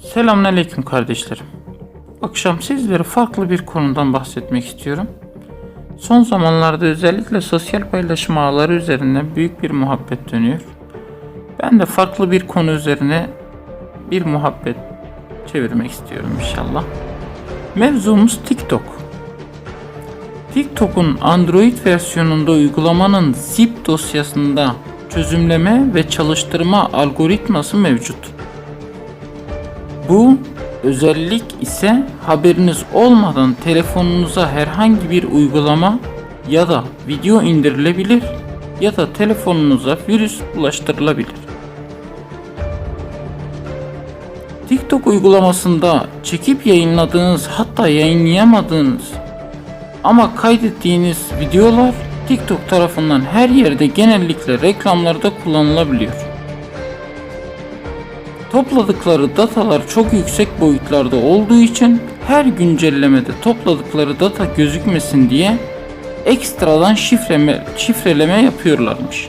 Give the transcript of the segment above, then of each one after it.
Selamünaleyküm kardeşlerim. Akşam sizlere farklı bir konudan bahsetmek istiyorum. Son zamanlarda özellikle sosyal paylaşım ağları üzerinden büyük bir muhabbet dönüyor. Ben de farklı bir konu üzerine bir muhabbet çevirmek istiyorum inşallah. Mevzumuz TikTok. TikTok'un Android versiyonunda uygulamanın zip dosyasında çözümleme ve çalıştırma algoritması mevcut. Bu özellik ise haberiniz olmadan telefonunuza herhangi bir uygulama ya da video indirilebilir ya da telefonunuza virüs ulaştırılabilir. TikTok uygulamasında çekip yayınladığınız hatta yayınlayamadığınız ama kaydettiğiniz videolar TikTok tarafından her yerde genellikle reklamlarda kullanılabiliyor. Topladıkları datalar çok yüksek boyutlarda olduğu için her güncellemede topladıkları data gözükmesin diye ekstradan şifreme, şifreleme yapıyorlarmış.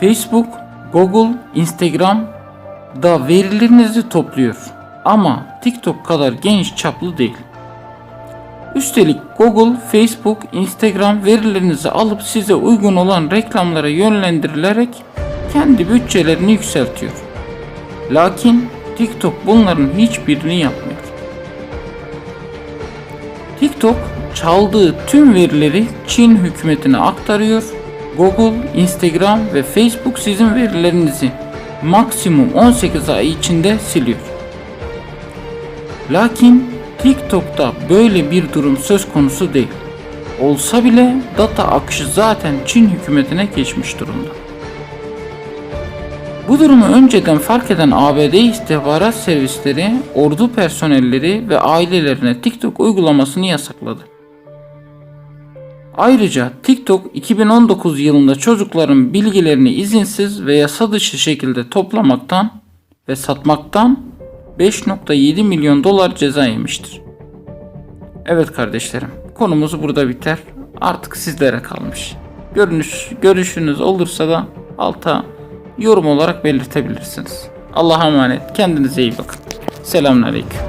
Facebook, Google, Instagram da verilerinizi topluyor ama TikTok kadar geniş çaplı değil. Üstelik Google, Facebook, Instagram verilerinizi alıp size uygun olan reklamlara yönlendirilerek kendi bütçelerini yükseltiyor. Lakin TikTok bunların hiçbirini yapmıyor. TikTok çaldığı tüm verileri Çin hükümetine aktarıyor. Google, Instagram ve Facebook sizin verilerinizi maksimum 18 ay içinde siliyor. Lakin TikTok'ta böyle bir durum söz konusu değil. Olsa bile data akışı zaten Çin hükümetine geçmiş durumda. Bu durumu önceden fark eden ABD istihbarat servisleri, ordu personelleri ve ailelerine TikTok uygulamasını yasakladı. Ayrıca TikTok 2019 yılında çocukların bilgilerini izinsiz ve yasa dışı şekilde toplamaktan ve satmaktan 5.7 milyon dolar ceza yemiştir. Evet kardeşlerim, konumuz burada biter. Artık sizlere kalmış. Görünüş, görüşünüz olursa da alta yorum olarak belirtebilirsiniz. Allah'a emanet. Kendinize iyi bakın. Selamünaleyküm.